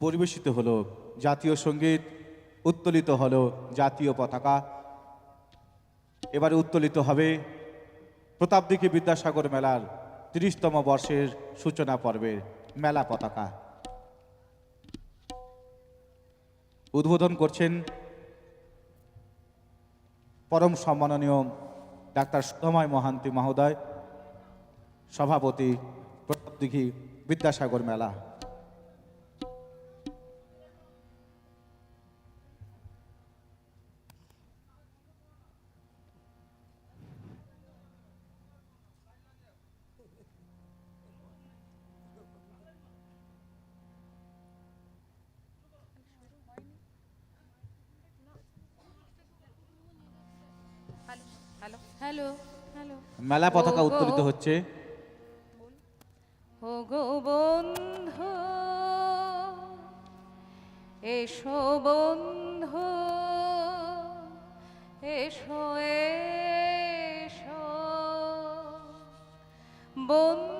পরিবেশিত হলো, জাতীয় সংগীত উত্তোলিত হলো জাতীয় পতাকা। এবারে উত্তোলিত হবে প্রতাপদিঘি বিদ্যাসাগর মেলার তিরিশতম বর্ষের সূচনা পর্বের মেলা পতাকা। উদ্বোধন করছেন পরম সম্মাননীয় ডাক্তার সুধময় মহান্তি মহোদয়, সভাপতি প্রতাপদিঘি বিদ্যাসাগর মেলা। হ্যালো। হ্যালো। মেলা পতাকা উত্তোলিত হচ্ছে। ও গো বন্ধু এসো বন্ধু এসো এসো। বন্ধু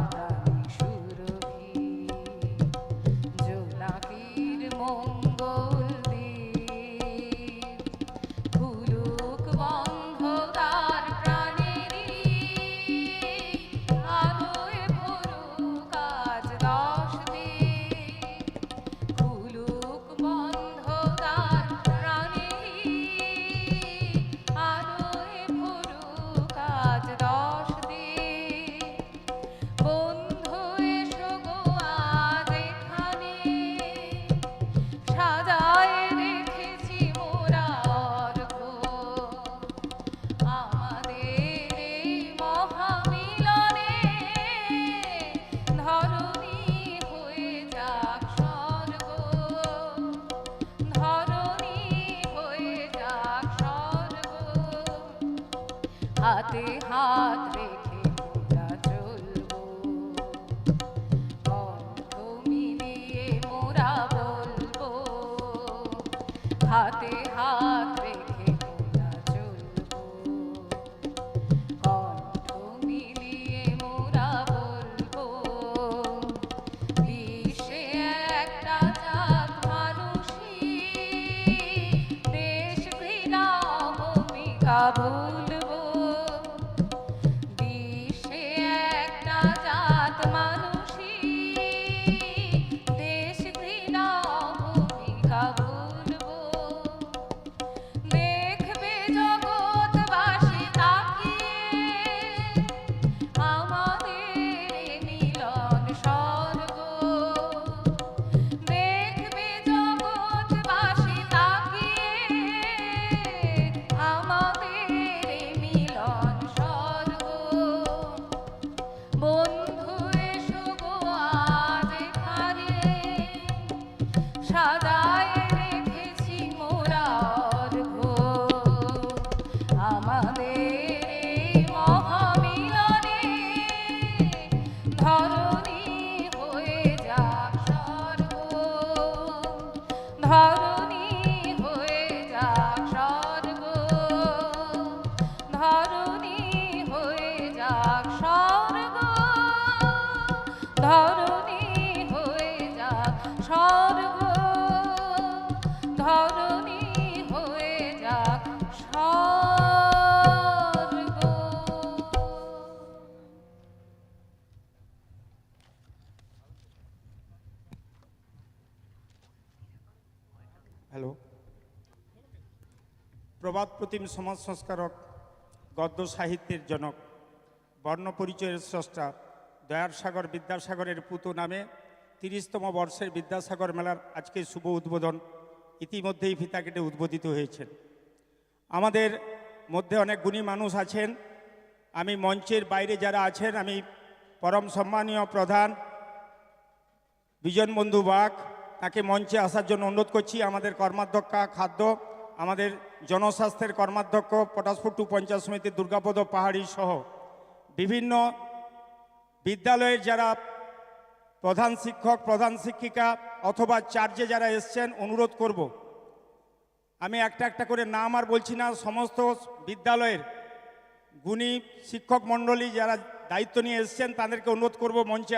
হাতে হাত রেখে মোরা চলবো। কণ্ঠ মিলিয়ে মোরা বলব, হাতে হাত রেখে মোরা চলবো। কণ্ঠ মিলিয়ে মোরা বলব বিশ্বে একটা জাত মানুষই, দেশ ঘৃণা ভূমিকা ভুলবো হয়ে হ্যালো প্রবাদ প্রতিম সমাজ সংস্কারক, গদ্য সাহিত্যের জনক, বর্ণ পরিচয়ের স্রষ্টা, দয়ার সাগর বিদ্যাসাগরের পুতো নামে তিরিশতম বর্ষের বিদ্যাসাগর মেলার আজকে শুভ উদ্বোধন। ইতিমধ্যেই ফিতা কেটে উদ্বোধিত হয়েছেন আমাদের মধ্যে অনেক গুণী মানুষ আছেন। আমি মঞ্চের বাইরে যারা আছেন, আমি পরম সম্মানীয় প্রধান বিজন বন্ধু বাগ তাকে মঞ্চে আসার জন্য অনুরোধ করছি। আমাদের কর্মাধ্যক্ষা খাদ্য, আমাদের জনস্বাস্থ্যের কর্মাধ্যক্ষ, পটাশপুর টু পঞ্চায়েত সমিতির দুর্গাপদ পাহাড়ি সহ বিভিন্ন বিদ্যালয়ের যারা প্রধান শিক্ষক, প্রধান শিক্ষিকা অথবা চার্জে যারা এসছেন, অনুরোধ করব। আমি একটা একটা করে নাম আর বলছি না, সমস্ত বিদ্যালয়ের গুণী শিক্ষক মণ্ডলী যারা দায়িত্ব নিয়ে এসছেন, তাদেরকে অনুরোধ করব মঞ্চে